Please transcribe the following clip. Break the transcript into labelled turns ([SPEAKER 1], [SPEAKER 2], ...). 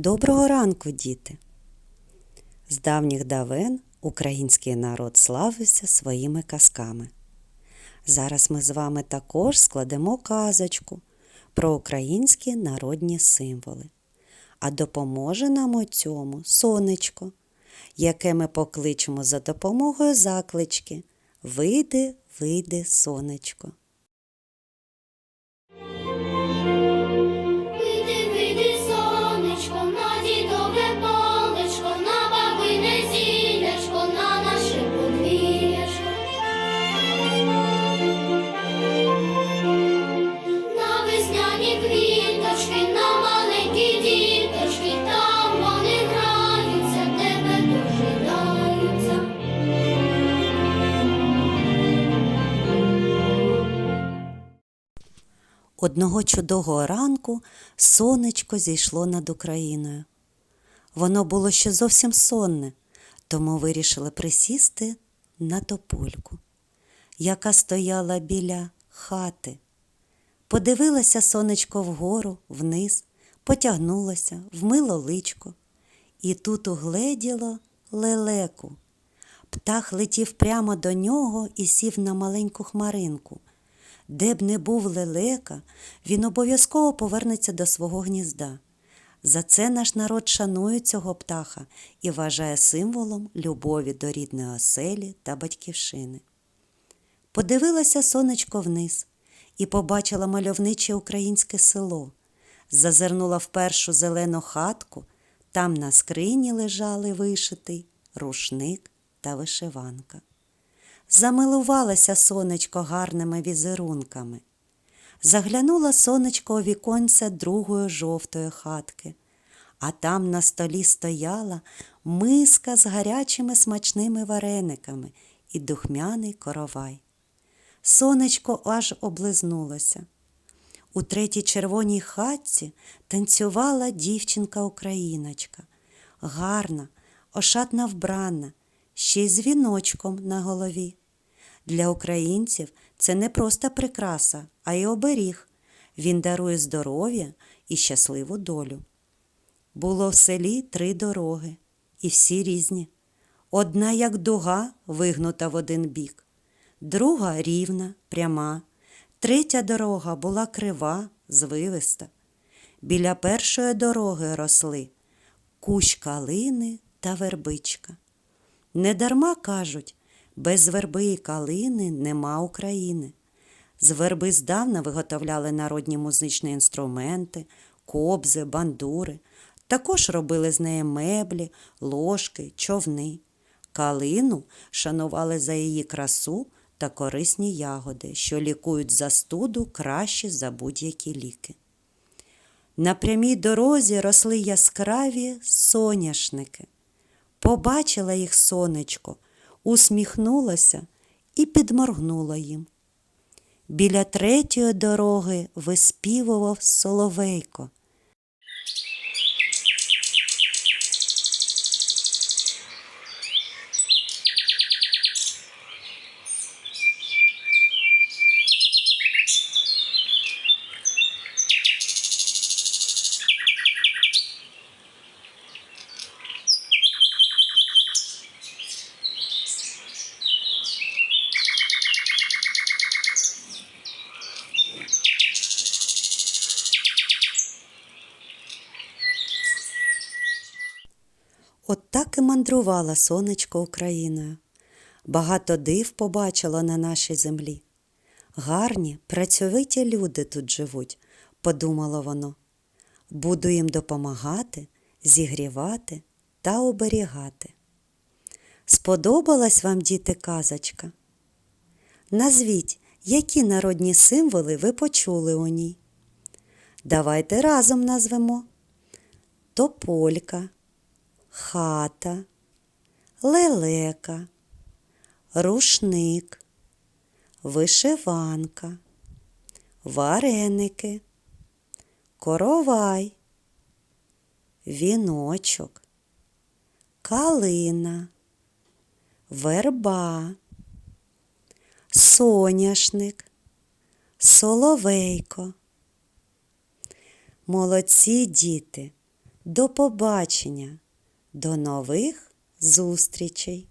[SPEAKER 1] Доброго ранку, діти! З давніх давен український народ славився своїми казками. Зараз ми з вами також складемо казочку про українські народні символи. А допоможе нам у цьому сонечко, яке ми покличемо за допомогою заклички Вийди, вийди, сонечко. Одного чудового ранку сонечко зійшло над Україною. Воно було ще зовсім сонне, тому вирішили присісти на топольку, яка стояла біля хати. Подивилося сонечко вгору, вниз, потягнулося, вмило личко, і тут угледіло лелеку. Птах летів прямо до нього і сів на маленьку хмаринку. Де б не був лелека, він обов'язково повернеться до свого гнізда. За це наш народ шанує цього птаха і вважає символом любові до рідної оселі та батьківщини. Подивилася сонечко вниз і побачила мальовниче українське село. Зазирнула в першу зелену хатку, там на скрині лежали вишитий рушник та вишиванка. Замилувалася сонечко гарними візерунками. Заглянула сонечко у віконце другої жовтої хатки, а там на столі стояла миска з гарячими смачними варениками і духмяний коровай. Сонечко аж облизнулося. У третій червоній хатці танцювала дівчинка-україночка, гарна, ошатна вбрана, ще й з віночком на голові. Для українців це не просто прикраса, а й оберіг. Він дарує здоров'я і щасливу долю. Було в селі три дороги, і всі різні. Одна, як дуга, вигнута в один бік, друга рівна, пряма, третя дорога була крива, звивиста. Біля першої дороги росли кущ калини та вербичка. Недарма кажуть, без верби і калини нема України. З верби здавна виготовляли народні музичні інструменти, кобзи, бандури. Також робили з неї меблі, ложки, човни. Калину шанували за її красу та корисні ягоди, що лікують застуду краще за будь-які ліки. На прямій дорозі росли яскраві соняшники. Побачила їх сонечко, усміхнулася і підморгнула їм. Біля третьої дороги виспівував соловейко. От так і мандрувала сонечко Україною. Багато див побачила на нашій землі. Гарні, працьовиті люди тут живуть, подумало воно. Буду їм допомагати, зігрівати та оберігати. Сподобалась вам, діти, казочка? Назвіть, які народні символи ви почули у ній. Давайте разом назвемо Тополька, хата, лелека, рушник, вишиванка, вареники, коровай, віночок, калина, верба, соняшник, соловейко. Молодці діти! До побачення, до нових зустрічей!